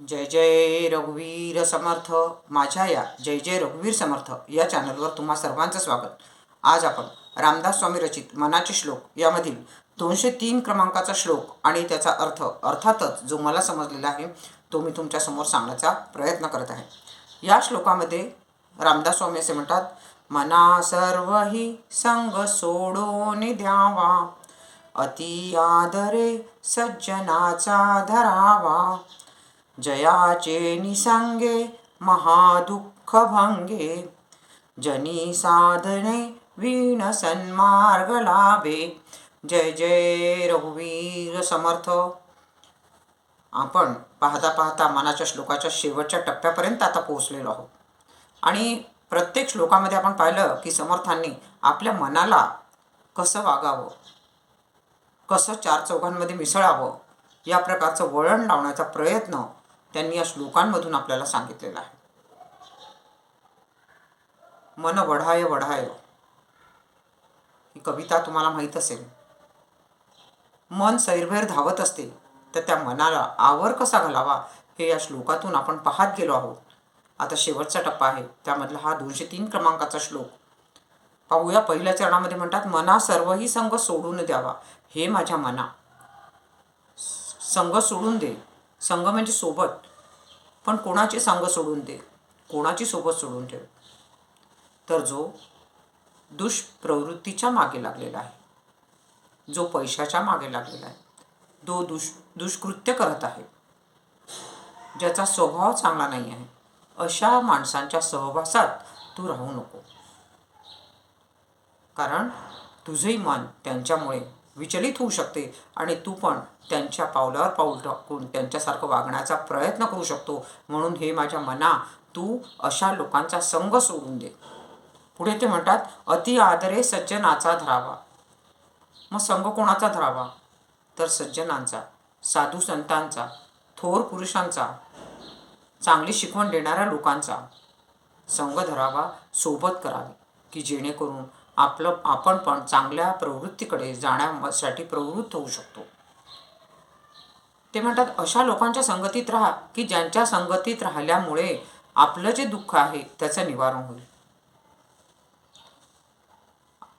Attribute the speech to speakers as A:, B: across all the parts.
A: जय जय रघुवीर समर्थ. माझ्या या जय जय रघुवीर समर्थ या चॅनलवर तुम्हा सर्वांचं स्वागत. आज आपण रामदास स्वामी रचित मनाचे श्लोक यामधील दोनशे तीन क्रमांकाचा श्लोक आणि त्याचा अर्थ अर्थातच जो मला समजलेला आहे तो मी तुमच्यासमोर सांगण्याचा प्रयत्न करत आहे. या श्लोकामध्ये रामदास स्वामी असे म्हणतात मना सर्व ही संग सोडून द्यावा. अति आदरे सज्जनाचा धरावा. जयाचे निसंगे महादुःख भंगे जनी साधने वीण सन्मार्ग लाभे. जय जय रघुवीर समर्थ. आपण पाहता पाहता मनाच्या श्लोकाच्या शेवटच्या टप्प्यापर्यंत आता पोहोचलेलो आहोत. आणि प्रत्येक श्लोकामध्ये आपण पाहिलं की समर्थांनी आपल्या मनाला कसं वागावं कसं चार चौघांमध्ये मिसळावं या प्रकारचं वळण लावण्याचा प्रयत्न त्यांनी या श्लोकांमधून आपल्याला सांगितलेलं आहे. मन वढाय वढाय. ही कविता तुम्हाला माहीत असेल. मन सैरभैर धावत असते तर त्या मनाला आवर कसा घालावा हे या श्लोकातून आपण पाहत गेलो आहोत. आता शेवटचा टप्पा आहे त्यामधला हा दोनशे तीन क्रमांकाचा श्लोक. पाहूया पहिल्या चरणामध्ये म्हणतात मना सर्वही संघ सोडून द्यावा हे माझ्या मना. संघ सोडून दे. संघ म्हणजे सोबत. पण कोणाचे सांग सोडून दे. कोणाची सोबत सोडून ठेव. तर जो दुष्प्रवृत्तीच्या मागे लागलेला आहे जो पैशाच्या मागे लागलेला आहे जो दुष दुष्कृत्य करत आहे ज्याचा स्वभाव चांगला नाही आहे अशा माणसांच्या सहवासात तू राहू नको. कारण तुझंही मन त्यांच्यामुळे विचलित होऊ शकते आणि तू पण त्यांच्या पावलावर पाऊल टाकून त्यांच्यासारखं वागण्याचा प्रयत्न करू शकतो. म्हणून हे माझ्या मना तू अशा लोकांचा संग सोडून दे. पुढे ते म्हणतात अति आदरे सज्जनाचा धरावा. मग संघ कोणाचा धरावा? तर सज्जनांचा साधू संतांचा थोर पुरुषांचा चांगली शिकवण देणाऱ्या लोकांचा. संघ धरावा सोबत करावे की जेणेकरून आपलं आपण पण चांगल्या प्रवृत्तीकडे जाण्यासाठी प्रवृत्त होऊ शकतो. ते म्हणतात अशा लोकांच्या संगतीत राहा की ज्यांच्या संगतीत राहिल्यामुळे आपलं जे दुःख आहे त्याचं निवारण होईल.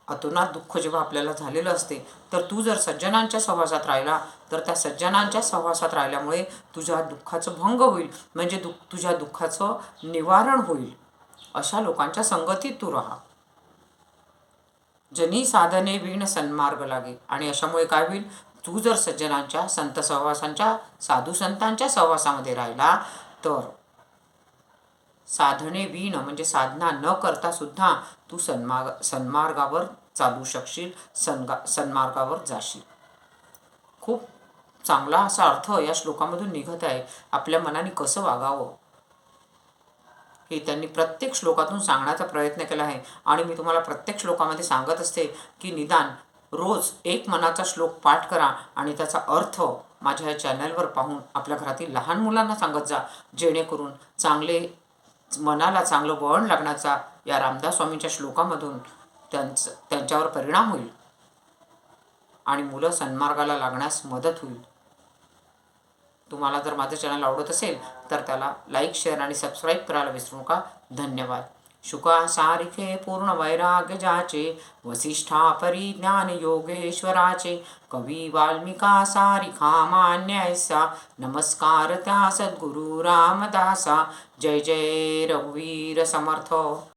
A: अतोनात दुःख जेव्हा आपल्याला झालेलं असते तर तू जर सज्जनांच्या सहवासात राहिला तर त्या सज्जनांच्या सहवासात राहिल्यामुळे तुझ्या दुःखाचं भंग होईल म्हणजे दु तुझ्या दुःखाचं निवारण होईल. अशा लोकांच्या संगतीत तू राहा. जनी साधने विण सन्मार्ग लागे. आणि अशामुळे काय होईल? तू जर सज्जनांच्या संत सहवासांच्या साधू संतांच्या सहवासामध्ये राहिला तर साधने विण म्हणजे साधना न करता सुद्धा तू सन्मार्ग सन्मार्गावर चालू शकशील सन्गा सन्मार्गावर जाशील. खूप चांगला असा अर्थ या श्लोकामधून निघत आहे. आपल्या मनाने कसं वागावं? हे त्यांनी प्रत्येक श्लोकातून सांगण्याचा प्रयत्न केला आहे. आणि मी तुम्हाला प्रत्येक श्लोकामध्ये सांगत असते की निदान रोज एक मनाचा श्लोक पाठ करा आणि त्याचा अर्थ माझ्या या चॅनलवर पाहून आपल्या घरातील लहान मुलांना सांगत जा. जेणेकरून चांगले मनाला चांगलं वळण लागण्याचा या रामदास स्वामींच्या श्लोकामधून त्यांचं त्यांच्यावर परिणाम होईल. आणि मुलं सन्मार्गाला लागण्यास मदत होईल. तुम्हाला जर माझं चॅनल आवडत असेल तर त्याला लाईक शेअर आणि सबस्क्राईब करायला विसरू नका. धन्यवाद. शुका सारिखे पूर्ण वैराग्यजाचे वसिष्ठा परिज्ञान योगेश्वराचे कवी वाल्मिका सारिखा मान्यायसा नमस्कार त्या सद्गुरु रामदासा जय जय रघुवीर समर्थ.